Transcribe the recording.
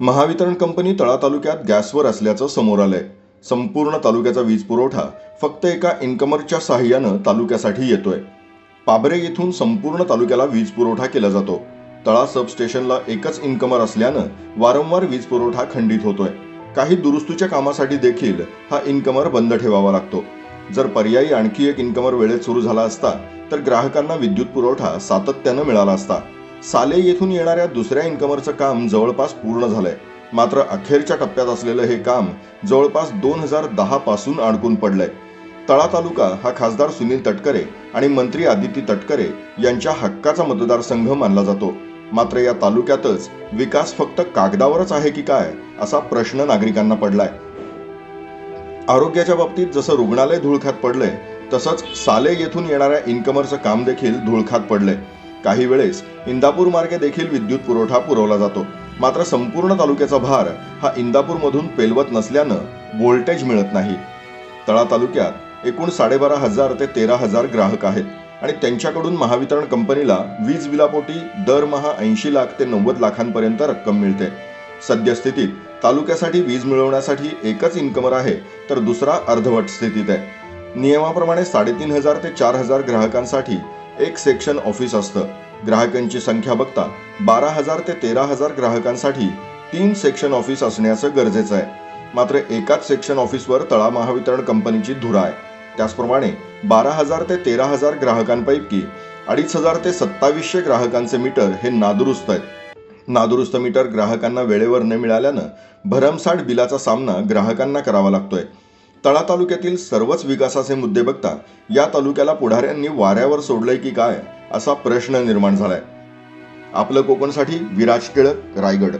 Mahavitaran company तळा तालुक्यात गॅसवर असल्याचं समोर आलंय. संपूर्ण तालुक्याचा वीज पुरवठा फक्त एका इन्कमरच्या साहाय्यानं तालुक्यासाठी येतोय. पाबरे येथून संपूर्ण तालुक्याला वीज पुरवठा केला जातो. तळा सबस्टेशनला एकच इन्कमर असल्यानं वारंवार वीज पुरवठा खंडित होतोय. काही दुरुस्तीच्या कामासाठी देखील हा इन्कमर बंद ठेवावा लागतो. जर पर्यायी आणखी एक इन्कमर वेळेत सुरू झाला असता तर ग्राहकांना विद्युत पुरवठा सातत्यानं मिळाला असता. साले येथून येणाऱ्या दुसऱ्या इन्कमरचं काम जवळपास पूर्ण झालंय. मात्र अखेरच्या टप्प्यात असलेलं हे काम जवळपास दोन हजार दहा पासून अडकून पडलंय. तळा तालुका हा खासदार सुनील तटकरे आणि मंत्री आदिती तटकरे यांच्या हक्काचा मतदारसंघ मानला जातो. मात्र या तालुक्यातच विकास फक्त कागदावरच आहे की काय असा प्रश्न नागरिकांना पडलाय. आरोग्याच्या बाबतीत जसं रुग्णालय धुळखात पडलंय तसंच साले येथून येणाऱ्या इन्कमरचं काम देखील धुळखात पडलंय. काही वेळेस इंदापूर मार्गे देखील विद्युत पुरवठा पुरवला जातो. मात्र संपूर्ण तालुक्याचा भार हा इंदापूरमधून पेलवत नसल्यानं व्होल्टेज मिळत नाही. तळा तालुक्यात एकूण साडेबारा हजार ते तेरा हजार ग्राहक आहेत आणि त्यांच्याकडून महावितरण कंपनीला वीज बिलापोटी दरमहा ऐंशी लाख ते नव्वद लाखांपर्यंत रक्कम मिळते. सद्यस्थितीत तालुक्यासाठी वीज मिळवण्यासाठी एकच इन्कमर आहे तर दुसरा अर्धवट स्थितीत आहे. नियमाप्रमाणे साडेतीन हजार ते चार हजार ग्राहकांसाठी एक सेक्शन ऑफिस असतं. ग्राहकांची संख्या बघता बारा हजार ते तेरा हजार ग्राहकांसाठी तीन सेक्शन ऑफिस असण्याचं गरजेचं आहे. मात्र एकाच सेक्शन ऑफिसवर तळा महावितरण कंपनीची धुरा आहे त्याचप्रमाणे बारा हजार ते तेरा हजार ग्राहकांपैकी अडीच हजार ते सत्तावीसशे ग्राहकांचे मीटर हे नादुरुस्त आहेत. नादुरुस्त मीटर ग्राहकांना वेळेवर न मिळाल्यानं भरमसाठ बिलाचा सामना ग्राहकांना करावा लागतोय. तळा तालुक्यातील सर्वच विकासाचे मुद्दे बघता या तालुक्याला पुढाऱ्यांनी वाऱ्यावर सोडलंय की काय असा प्रश्न निर्माण झालाय. आपलं कोकणसाठी विराज टिळक रायगड.